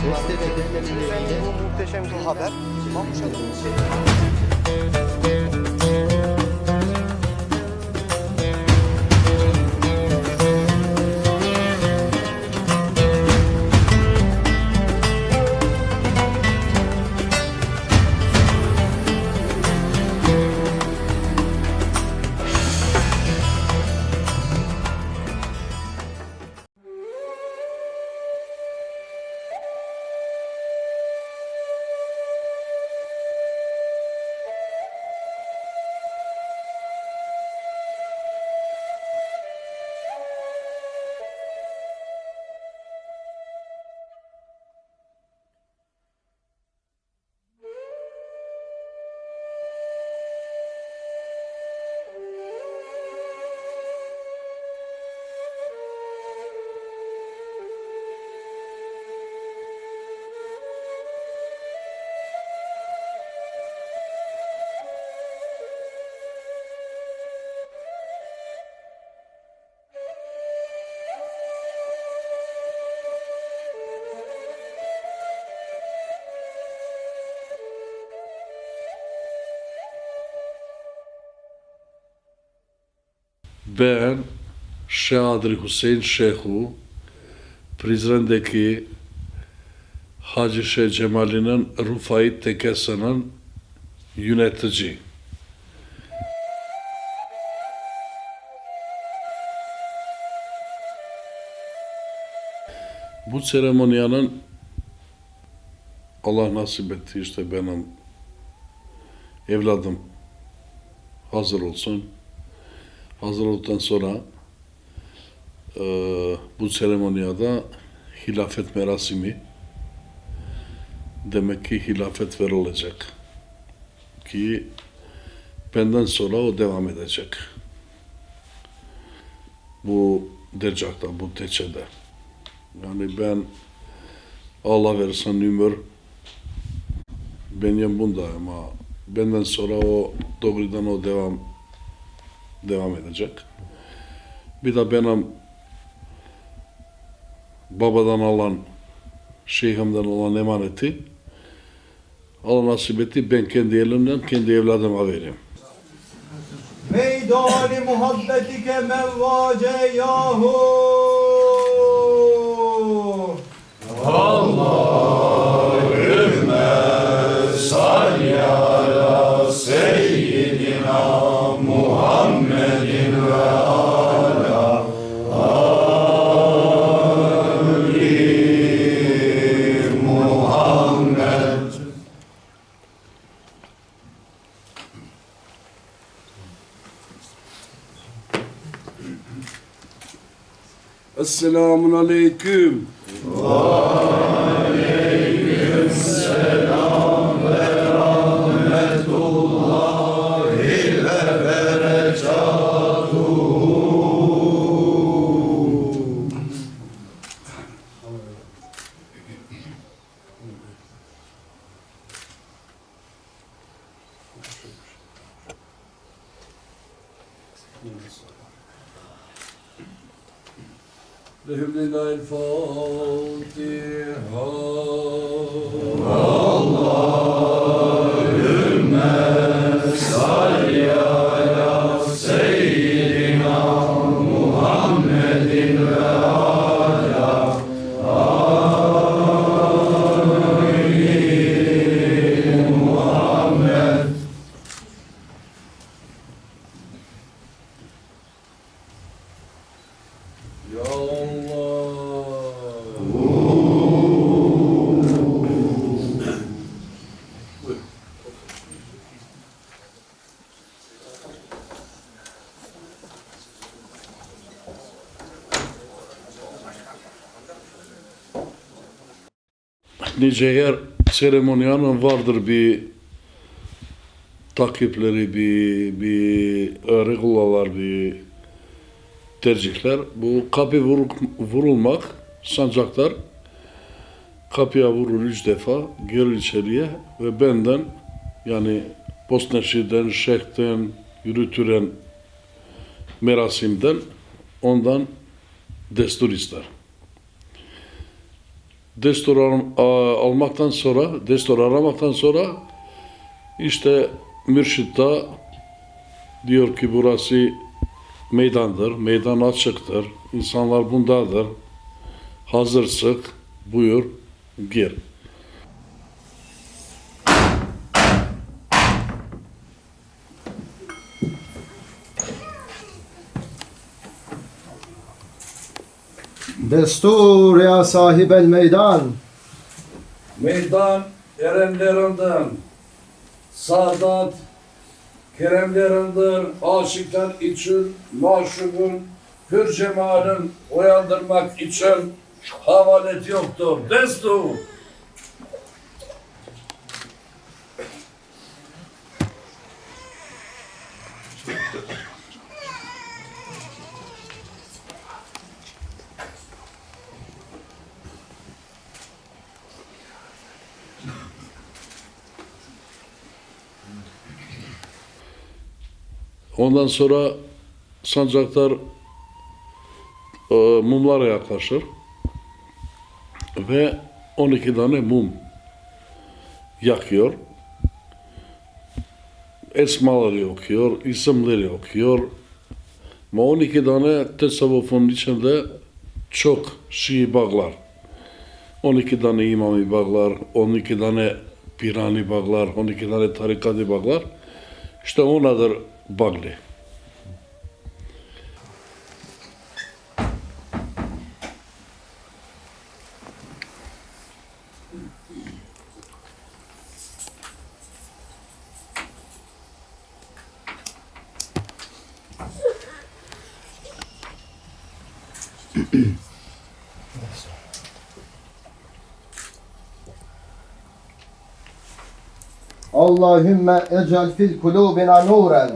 Sizden bu muhteşem bir haber. Mamuş Ben Şehadri Hüseyin Şehu Prizren'deki Hacı Şeyh Cemali'nin Rufai Tekesi'nin yönetici. Bu seremoniyanın Allah nasip etti işte benim evladım hazır olsun. Hazır olduktan sonra e, bu seremoniyada hilafet merasimi demek ki hilafet verilecek ki benden sonra o devam edecek. Bu dercakta, bu teçede. Yani ben Allah verirse ömür benim bunda ama benden sonra o doğrudan o devam devam edecek. Bir de benim babadan alan, şeyhimden olan emaneti Allah nasip etti ben kendi elimden kendi evladıma vereyim. Meydan muhabbetike mevvace yahu. Esselamun Aleyküm. Nice her seremoniyanın vardır bir takipleri, bir, bir regulalar, bir tercihler. Bu kapı vurul- vurulmak, sancaklar kapıya vurur üç defa, geri içeriye ve benden yani Bosneşi'den, Şeyh'ten, yürütüren merasimden ondan destur ister. Destur almaktan sonra, destur aramaktan sonra işte mürşit de diyor ki burası meydandır, meydan açıktır, insanlar bundadır, hazırsın, buyur, gir. Destur ya sahibel meydan. Meydan erenlerinden, saadat keremlerinden, aşıklar için, maşukun, hür cemalin uyandırmak için havalet yoktur. Destur. Ondan sonra sancaktar e, mumlara yaklaşır ve 12 tane mum yakıyor. Esmaları okuyor, isimleri okuyor. Ama 12 tane tasavvufun içinde çok şii bağlar. 12 tane imami bağlar, 12 tane pirani bağlar, 12 tane tarikati bağlar. İşte onadır bağlı. Allahümme ecel fil kulubina nuren.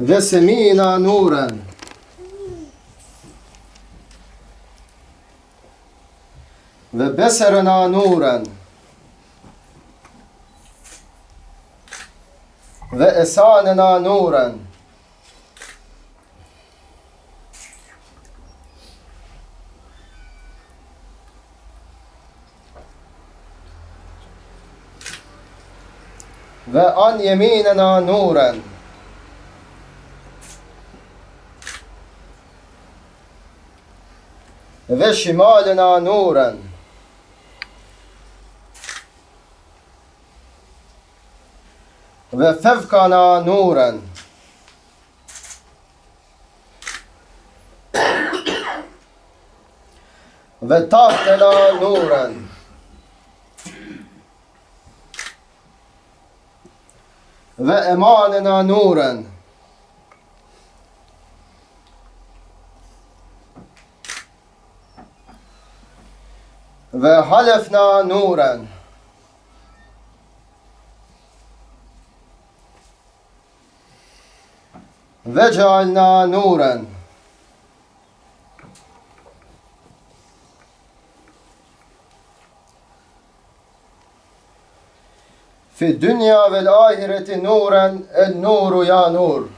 Ve semina nuren. Ve beserena nuren. Ve esanena nuren. وشمالنا نورا në نورا وتحتنا نورا në نورا Ve halefna nuren. Ve cealna nuren. Fi dünya vel ahireti nuren en nuru ya nur.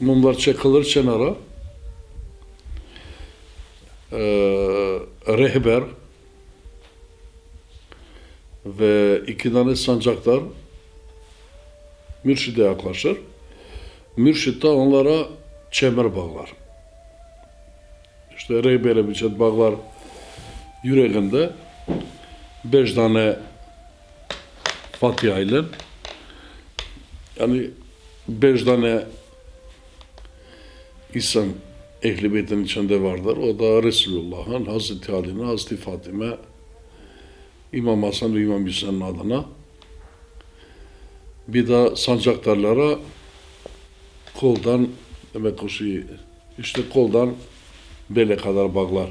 mumlar çakılır kenara. Ee, rehber ve iki tane sancaktar mürşide yaklaşır. Mürşit de onlara çember bağlar. İşte rehbere biçet bağlar yüreğinde beş tane Fatiha ile yani beş tane insan Ehli Beyt'in içinde vardır. O da Resulullah'ın, Hazreti Ali'nin, Hazreti Fatime, İmam Hasan ve İmam Hüseyin'in adına. Bir de sancaktarlara koldan demek o şey işte koldan bele kadar bağlar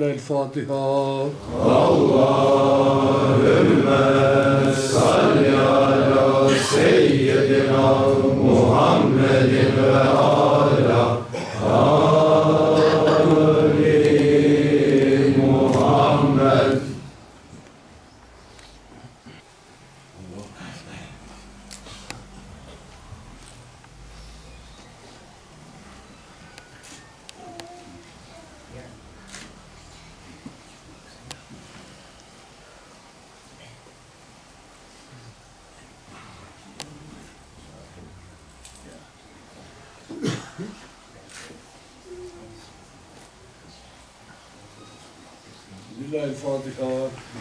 Lillahi Fatiha. Lillahi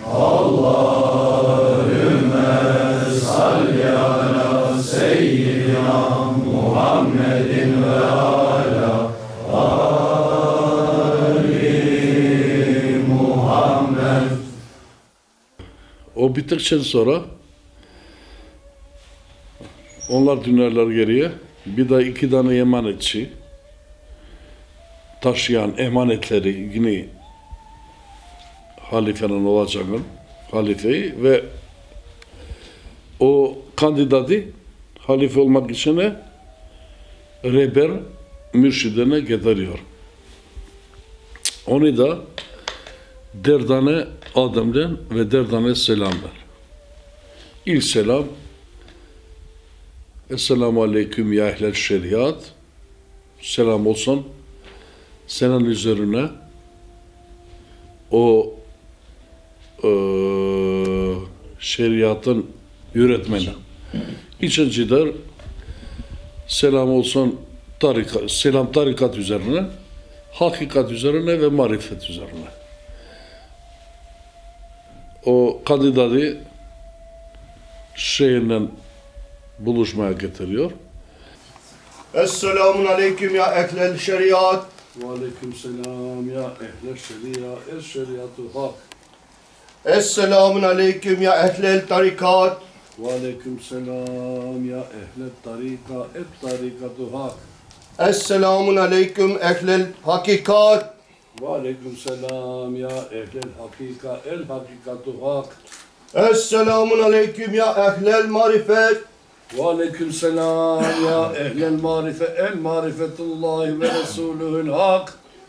Fatiha. O bittikten sonra onlar dönerler geriye. Bir de iki tane emanetçi taşıyan emanetleri yine halifenin olacağını halifeyi ve o kandidatı halife olmak için rehber mürşidine getiriyor. Onu da derdane Adem'den ve derdane selamlar. İlk selam Esselamu Aleyküm ya ehlel şeriat Selam olsun senin üzerine o eee, şeriatın Öğretmeni. İkincidir selam olsun tarikat, selam tarikat üzerine, hakikat üzerine ve marifet üzerine. O kandidatı şeyinle buluşmaya getiriyor. Esselamun aleyküm ya ehlel şeriat. Aleyküm selam ya ehle şeria, es şeriatü hak. Esselamun aleyküm ya ehlel tarikat. Aleyküm selam ya ehle tarika, et tarikatü hak. Esselamun aleyküm ehlel hakikat. Aleyküm selam ya ehlel hakika, el hakikatü hak. Esselamun aleyküm ya ehlel marifet. Aleyküm selam ya ehlel marife, el marifetullahi ve resulühül hak.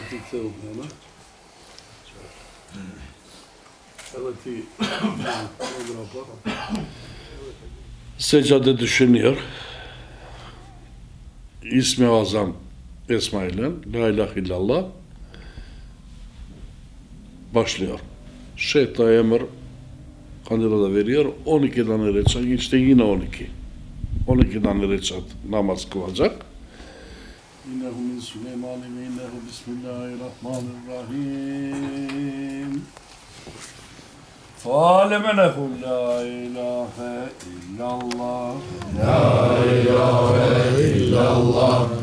Evet, dikte okuyana. Evet, Seccade düşünüyor. İsmi azam Esmail'in La ilahe illallah başlıyor. Şeytan emir kandila veriyor. 12 tane reçat işte yine 12. 12 tane reçat namaz kılacak. İnnehu min Süleyman ve innehu bismillahirrahmanirrahim. فَعَلَمَ لَهُ لَا إِلَٰهَ إِلَّا اللّٰهِ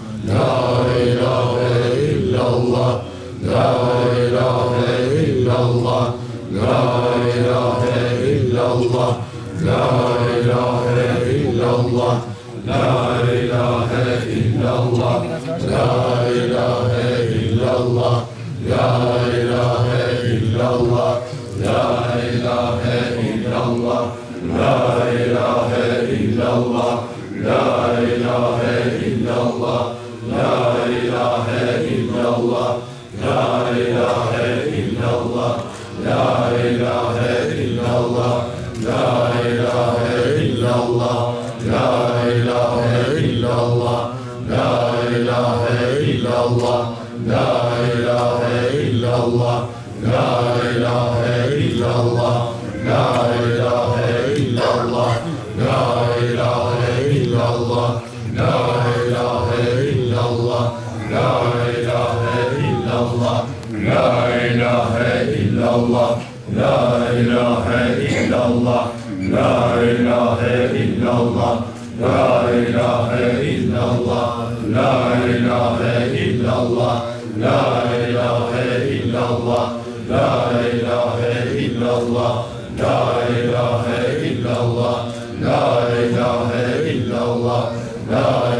Аллах, да.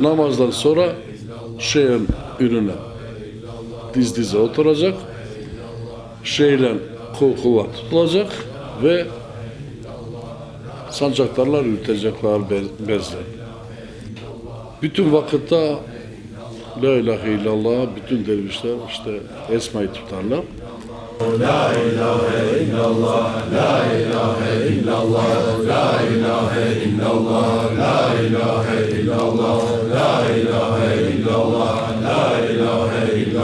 Namazdan sonra şeyin ürüne diz dize oturacak. Şeyle kol kola tutulacak ve sancaktarlar ürtecekler be- bezle. Bütün vakitte La ilahe illallah bütün dervişler işte esmayı tutarlar. La ilahe illallah, la ilahe illallah, la ilahe illallah,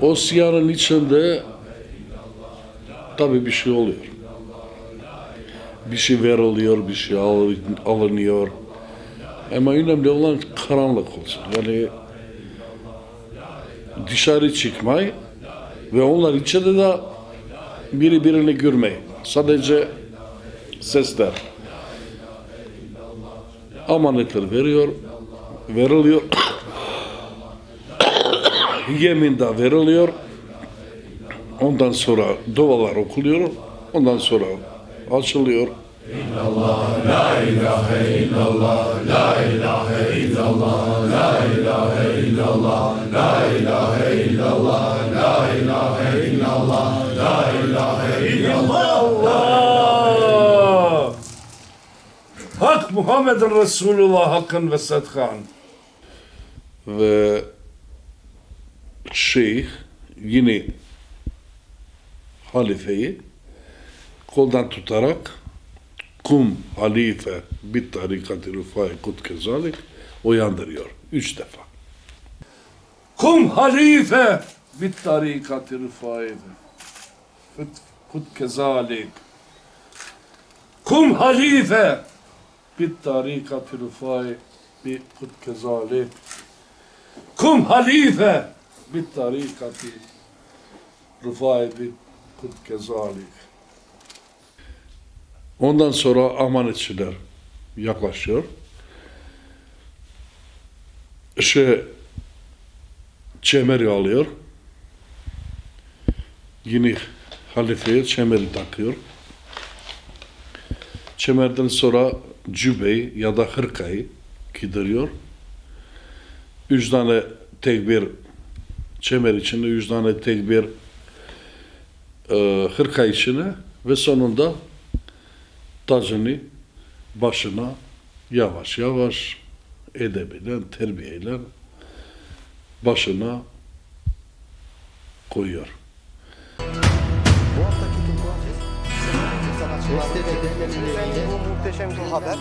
o siyanın içinde tabii bir şey oluyor. Bir şey veriliyor, bir şey al- alınıyor. Ama önemli olan karanlık olsun. Yani dışarı çıkmayı ve onlar içinde de biri birini görmeyi. Sadece sesler. Amanetler veriyor, veriliyor. Yemin de veriliyor. Ondan sonra dualar okuluyor. Ondan sonra açılıyor. Allah! Hak Muhammed'in Resulullah hakkın ve sadkan. ve şeyh yine halifeyi koldan tutarak kum halife bit tarikati rifai kut kezalik uyandırıyor. Üç defa. Kum halife bit tarikati rifai Kut- kezalik. Kum halife bit tarikati rifai bi kut kezalik. Kum halife bit tarikati rifai bi kut kezalik. Ondan sonra amanetçiler yaklaşıyor. Şey, çemeri alıyor. Yine halifeye çemeri takıyor. Çemerden sonra cübbeyi ya da hırkayı giydiriyor. Üç tane tekbir çemer içinde, üç tane tekbir e, hırka içine ve sonunda tacını başına yavaş yavaş edebiyle, terbiyeyle başına koyuyor. Bu haftaki bu haber.